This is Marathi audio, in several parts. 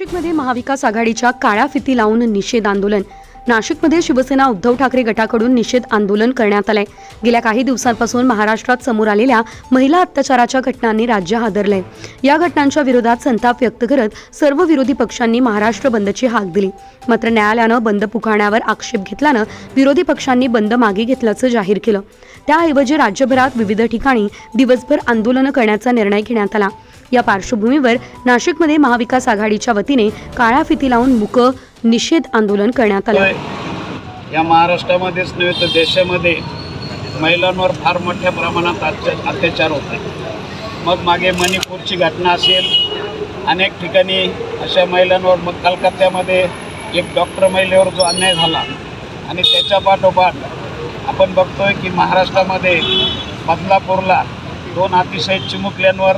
नाशिकमध्ये महाविकास आघाडीच्या काळ्या फिती लावून निषेध आंदोलन. नाशिकमध्ये शिवसेना उद्धव ठाकरे गटाकडून निषेध आंदोलन करण्यात आलंय. गेल्या काही दिवसांपासून महाराष्ट्रात समोर आलेल्या महिला अत्याचाराच्या घटनांनी राज्य हादरलंय. या घटनांच्या विरोधात संताप व्यक्त करत सर्व विरोधी पक्षांनी महाराष्ट्र बंदची हाक दिली. मात्र न्यायालयानं बंद पुकारण्यावर आक्षेप घेतल्यानं विरोधी पक्षांनी बंद मागे घेतल्याचं जाहीर केलं. त्याऐवजी राज्यभरात विविध ठिकाणी दिवसभर आंदोलनं करण्याचा निर्णय घेण्यात आला. या पार्श्वभूमीवर नाशिकमध्ये महाविकास आघाडीच्या वतीने काळ्या फिती लावून मुक निषेध आंदोलन करण्यात आलं. या महाराष्ट्रामध्येच नव्हे तर देशामध्ये महिलांवर फार मोठ्या प्रमाणात अत्या अत्याचार होत आहे मग मागे मणिपूरची घटना असेल अनेक ठिकाणी अशा महिलांवर मग कलकत्त्यामध्ये एक डॉक्टर महिलेवर जो अन्याय झाला आणि त्याच्या पाठोपाठ आपण बघतोय की महाराष्ट्रामध्ये बदलापूरला दोन अतिशय चिमुकल्यांवर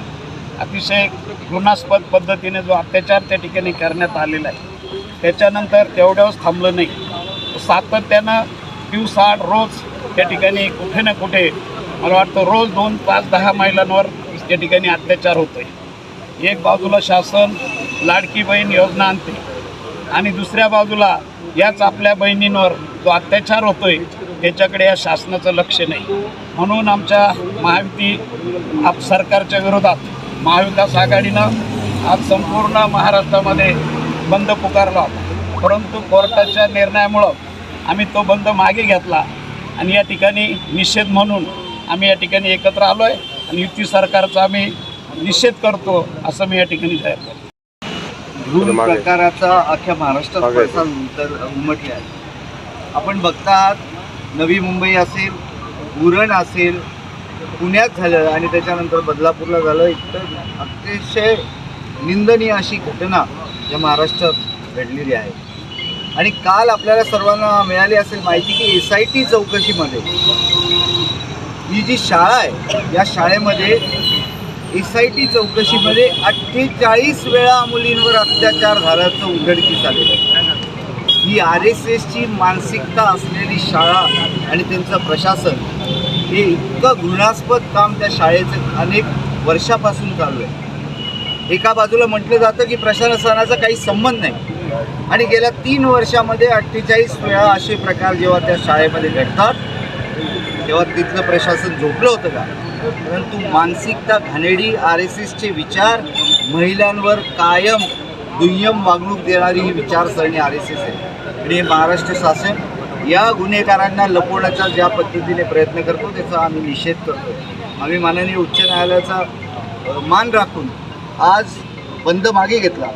अतिशय घृणास्पद पद्धतीने जो अत्याचार त्या ठिकाणी करण्यात आलेला आहे त्याच्यानंतर तेवढ्याच थांबलं नाही. सातत्यानं दिवसाआड रोज त्या ठिकाणी कुठे ना कुठे मला वाटतं रोज दोन पाच दहा महिलांवर त्या ठिकाणी अत्याचार होतोय. एक बाजूला शासन लाडकी बहीण योजना आणते आणि दुसऱ्या बाजूला याच आपल्या बहिणींवर जो अत्याचार होतोय त्याच्याकडे या शासनाचं लक्ष नाही. म्हणून आमच्या महायुती आप सरकारच्या विरोधात महाविकास आघाडीनं आज संपूर्ण महाराष्ट्रामध्ये बंद पुकारला होता. परंतु कोर्टाच्या निर्णयामुळं आम्ही तो बंद मागे घेतला आणि या ठिकाणी निषेध म्हणून आम्ही या ठिकाणी एकत्र आलो आहे आणि युती सरकारचा आम्ही निषेध करतो असं मी या ठिकाणी जाहीर करतो. भ्रूण प्रकाराचा अख्ख्या महाराष्ट्रात. पडसाद उमट उमटले आहे. आपण बघतात नवी मुंबई असेल उरण असेल पुण्यात झालं आणि त्याच्यानंतर बदलापूरला झालं इतर अतिशय निंदनीय अशी घटना या महाराष्ट्रात घडलेली आहे. आणि काल आपल्याला सर्वांना मिळाली असेल माहिती की एस आय टी चौकशीमध्ये ही जी शाळा आहे या शाळेमध्ये एस आय टी चौकशीमध्ये अठ्ठेचाळीस वेळा मुलींवर अत्याचार झाल्याचं उघडकीस आलेलं आहे. ही आर एस एसची मानसिकता असलेली शाळा आणि त्यांचं प्रशासन हे इतकं घृणास्पद काम त्या शाळेचं अनेक वर्षापासून चालू आहे. एका बाजूला म्हटलं जातं की प्रशासनाचा काही संबंध नाही. आणि गेल्या तीन वर्षामध्ये अठ्ठेचाळीस वेळा असे प्रकार जेव्हा त्या शाळेमध्ये घडतात तेव्हा तिथलं प्रशासन झोपलं होतं का? परंतु मानसिकता घाणेडी आर एस एसचे विचार महिलांवर कायम दुय्यम वागणूक देणारी ही विचारसरणी आर एस एस आहे. आणि हे महाराष्ट्र शासन या गुन्हेगारांना लपवण्याचा ज्या पद्धतीने प्रयत्न करतो त्याचा आम्ही निषेध करतो. आम्ही माननीय उच्च न्यायालयाचा मान राखून आज बंद मागे घेतला.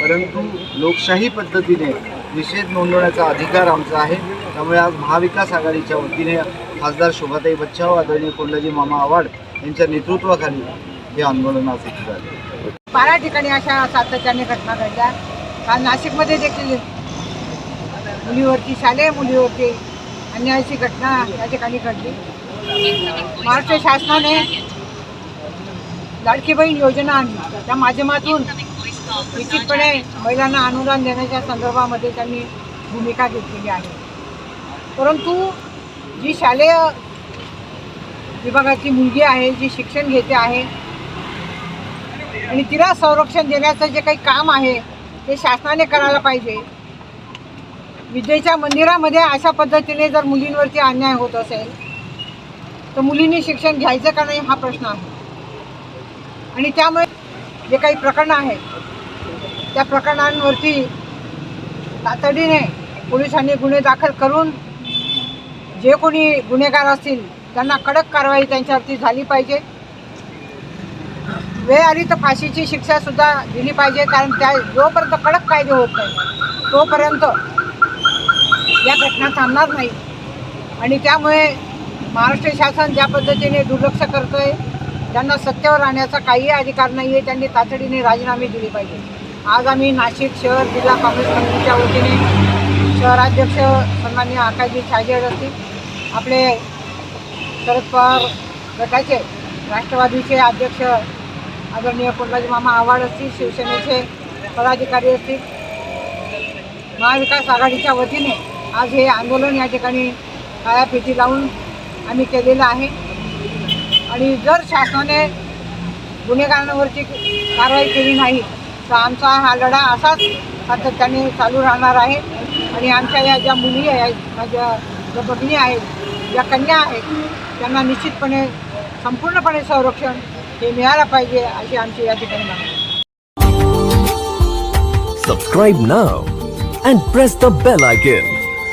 परंतु लोकशाही पद्धतीने निषेध नोंदवण्याचा अधिकार आमचा आहे. त्यामुळे आज महाविकास आघाडीच्या वतीने खासदार शोभाताई बच्चाव आदरणीय कोंडाजी मामा आव्हाड यांच्या नेतृत्वाखाली हे आंदोलन आज झाले. बारा ठिकाणी अशा सातत्याने घटना घडल्या. नाशिकमध्ये देखील मुलीवरती शालेय मुलीवरती अन्यायाची घटना या ठिकाणी घडली. महाराष्ट्र शासनाने लाडकी बहीण योजना आणली त्या माध्यमातून निश्चितपणे महिलांना अनुदान देण्याच्या संदर्भामध्ये त्यांनी भूमिका घेतलेली आहे. परंतु जी शालेय विभागाची मुलगी आहे जी शिक्षण घेते आहे आणि तिला संरक्षण देण्याचं जे काही काम आहे ते शासनाने करायला पाहिजे. विद्येच्या मंदिरामध्ये अशा पद्धतीने जर मुलींवरती अन्याय होत असेल तर मुलींनी शिक्षण घ्यायचं का नाही हा प्रश्न आहे. आणि त्यामुळे जे काही प्रकरणं आहेत त्या प्रकरणांवरती तातडीने पोलिसांनी गुन्हे दाखल करून जे कोणी गुन्हेगार असतील त्यांना कडक कारवाई त्यांच्यावरती झाली पाहिजे. वेळ आली तर फाशीची शिक्षासुद्धा दिली पाहिजे कारण त्या जोपर्यंत कडक कायदे होत नाही तोपर्यंत या घटना थांबणार नाही. आणि त्यामुळे महाराष्ट्र शासन ज्या पद्धतीने दुर्लक्ष करतो आहे त्यांना सत्तेवर राहण्याचा काहीही अधिकार नाही आहे त्यांनी तातडीने राजीनामे दिले पाहिजे. आज आम्ही नाशिक शहर जिल्हा काँग्रेस कमिटीच्या वतीने शहराध्यक्ष सन्मान्य आकाशजी छाजेड असतील आपले शरद पवार गटाचे राष्ट्रवादीचे अध्यक्ष आदरणीय कोंडाजी मामा आव्हाड असतील शिवसेनेचे पदाधिकारी असतील महाविकास आघाडीच्या वतीने आज हे आंदोलन या ठिकाणी काळ्यापेटी लावून आम्ही केलेलं आहे आणि जर शासनाने गुन्हेगारांवरची कारवाई केली नाही तर आमचा हा लढा असाच सातत्याने चालू राहणार आहे आणि आमच्या या ज्या मुली आहेत माझ्या ज्या भगिनी आहेत ज्या कन्या आहेत त्यांना निश्चितपणे संपूर्णपणे संरक्षण हे मिळायला पाहिजे अशी आमची या ठिकाणी मागणी आहे. Subscribe now and press the.